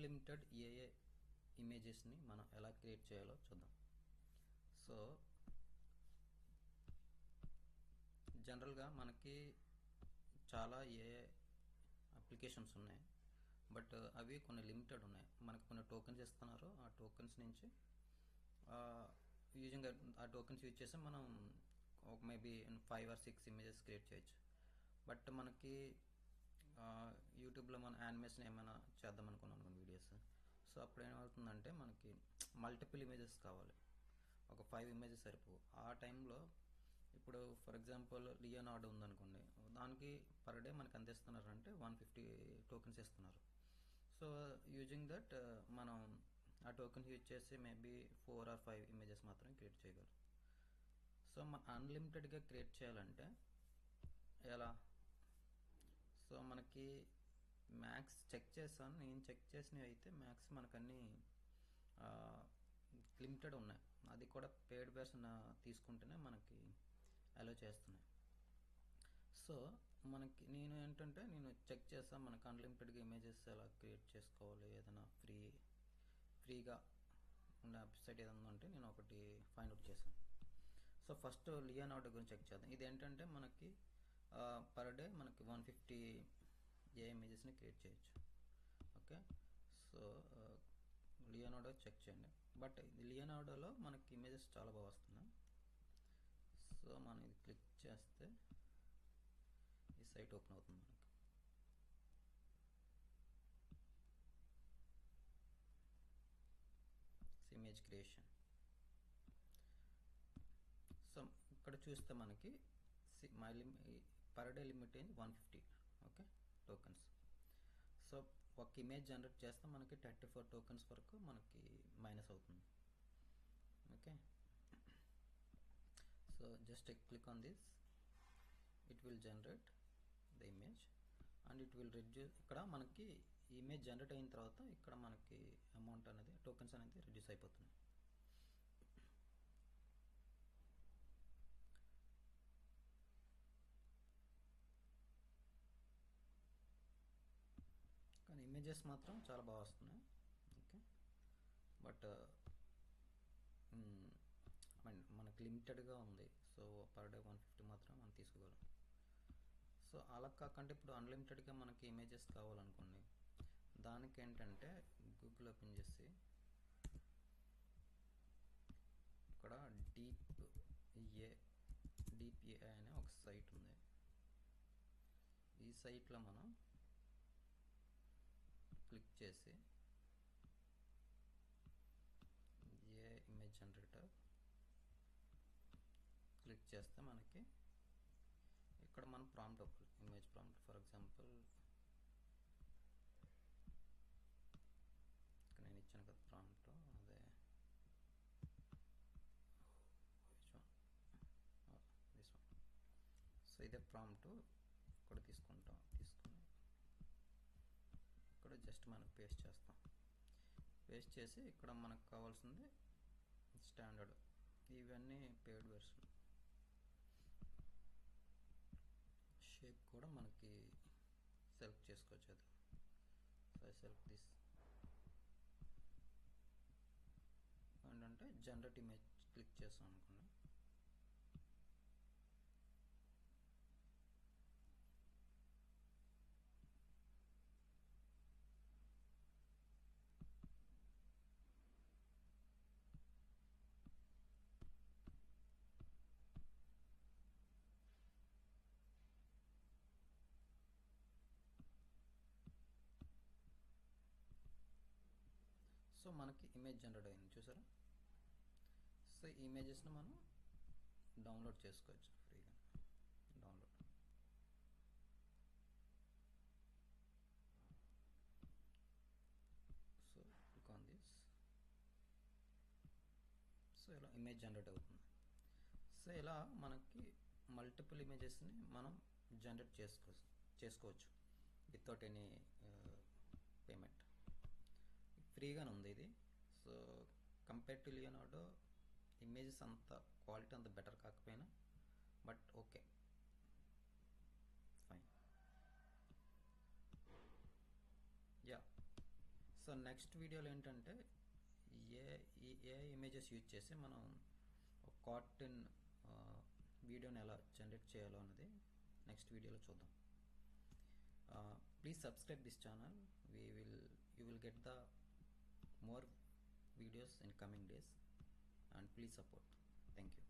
Unlimited ఏఏ ఇమేజెస్ని మనం ఎలా క్రియేట్ చేయాలో చూద్దాం. సో జనరల్గా మనకి చాలా ఏ అప్లికేషన్స్ ఉన్నాయి. బట్ అవి కొన్ని లిమిటెడ్ ఉన్నాయి. మనకి కొన్ని టోకెన్స్ ఇస్తున్నారు. ఆ టోకెన్స్ నుంచి యూజింగ్ ఆ టోకెన్స్ యూజ్ చేసి మనం ఒక maybe five or six images create చేయొచ్చు. బట్ మనకి యూట్యూబ్లో మన యానిమేషన్ ఏమైనా చేద్దాం అనుకున్నాను మన వీడియోస్. సో అప్పుడు ఏమవుతుందంటే మనకి మల్టిపుల్ ఇమేజెస్ కావాలి. ఒక ఫైవ్ ఇమేజెస్ సరిపో ఆ టైంలో ఇప్పుడు ఫర్ ఎగ్జాంపుల్ లియోనార్డ్ ఉందనుకోండి దానికి పర్ డే మనకి ఎంత ఇస్తున్నారంటే వన్ ఫిఫ్టీ టోకెన్స్ ఇస్తున్నారు. సో యూజింగ్ దట్ మనం ఆ టోకెన్ యూజ్ చేసి maybe four or five images మాత్రమే క్రియేట్ చేయగలరు సో మన అన్లిమిటెడ్గా క్రియేట్ చేయాలంటే ఎలా సో మనకి మ్యాక్స్ చెక్ చేస్తాను. నేను చెక్ చేసినవి అయితే మ్యాక్స్ మనకన్నీ లిమిటెడ్ ఉన్నాయి. అది కూడా పేడ్ పర్సన్ తీసుకుంటేనే మనకి అలో చేస్తున్నాయి. సో మనకి నేను ఏంటంటే నేను చెక్ చేస్తాను మనకు అన్లిమిటెడ్గా ఇమేజెస్ ఎలా క్రియేట్ చేసుకోవాలి? ఏదైనా ఫ్రీ ఫ్రీగా ఉన్న వెబ్సైట్ ఏదైనా ఉంటే నేను ఒకటి ఫైండ్ అవుట్ చేశాను సో ఫస్ట్ లియోనార్డో గురించి చెక్ చేద్దాం. ఇది ఏంటంటే మనకి పర్ డే మనకి వన్ ఫిఫ్టీ ఏ ఇమేజెస్ని క్రియేట్ చేయొచ్చు. ఓకే? సో లియోనాడో చెక్ చేయండి. బట్ ఇది లియోనాడోలో మనకి ఇమేజెస్ చాలా బాగా వస్తున్నాయి. సో మనం ఇది క్లిక్ చేస్తే ఈ సైట్ ఓపెన్ అవుతుంది మనకి. Image creation. సో ఇక్కడ చూస్తే మనకి my limit per day limit అయింది వన్ ఫిఫ్టీ. టోకెన్స్ సో ఒక ఇమేజ్ జనరేట్ చేస్తే మనకి థర్టీ ఫోర్ టోకెన్స్ వరకు మనకి మైనస్ అవుతుంది. Okay so just click on this it will generate the image and it will reduce ఇక్కడ మనకి ఇమేజ్ జనరేట్ అయిన తర్వాత ఇక్కడ మనకి అమౌంట్ అనేది టోకెన్స్ అనేది రిడ్యూస్ అయిపోతున్నాయి ఇమేజెస్ మాత్రం చాలా బాగా వస్తున్నాయి. ఓకే బట్ మనకు మనకి లిమిటెడ్గా ఉంది. So per day one fifty మాత్రం మనం తీసుకోగలం. సో అలా కాకుండా ఇప్పుడు అన్లిమిటెడ్గా మనకి ఇమేజెస్ కావాలనుకోండి దానికి ఏంటంటే గూగుల్ ఓపెన్ చేసి ఇక్కడ డీప్ ఏ డీప్ ఏఐ అనే ఒక సైట్ ఉంది. ఈ సైట్లో మనం చేసి ఏ ఇమేజ్ జనరేటర్ క్లిక్ చేస్తే మనకి ఇక్కడ మనం ప్రాంప్ట్ ఒకటి ఇమేజ్ ప్రాంప్ట్ ఫర్ ఎగ్జాంపుల్ ఇక్కడ నేను ఇచ్చాను కదా ప్రాంప్ట్ అదే సో oh, ఇదే ప్రాంప్ట్ ఇక్కడ తీసుకుంటాం తీసుకుని ఇక్కడ జస్ట్ మనం పేస్ట్ చేస్తాం. పేస్ట్ చేసి ఇక్కడ మనకు కావాల్సింది స్టాండర్డ్. ఇవన్నీ పేడ్ వెర్షన్. షేప్ కూడా మనకి సెలెక్ట్ చేసుకోవచ్చు అది. సో సెలెక్ట్ దిస్ ఏంటంటే జనరేట్ ఇమేజ్ క్లిక్ చేస్తాం అనుకోండి సో మనకి ఇమేజ్ జనరేట్ అయింది చూసారా? సో ఈ ఇమేజెస్ని మనం డౌన్లోడ్ చేసుకోవచ్చు ఫ్రీగా. Download so click on this so ఇలా ఇమేజ్ జనరేట్ అవుతుంది. సో ఇలా మనకి మల్టిపుల్ ఇమేజెస్ని మనం జనరేట్ చేసుకో చేసుకోవచ్చు వితౌట్ ఎనీ పేమెంట్ ఫ్రీగానే ఉంది ఇది. So compare to Leonardo images అంత క్వాలిటీ అంత బెటర్ కాకపోయినా but okay fine yeah so next వీడియోలో ఏంటంటే ఏ ఏ ఇమేజెస్ యూజ్ చేసి మనం కాటన్ వీడియోని ఎలా జనరేట్ చేయాలో అన్నది నెక్స్ట్ వీడియోలో చూద్దాం. Please subscribe this channel we will you will get the more videos in coming days and please support. Thank you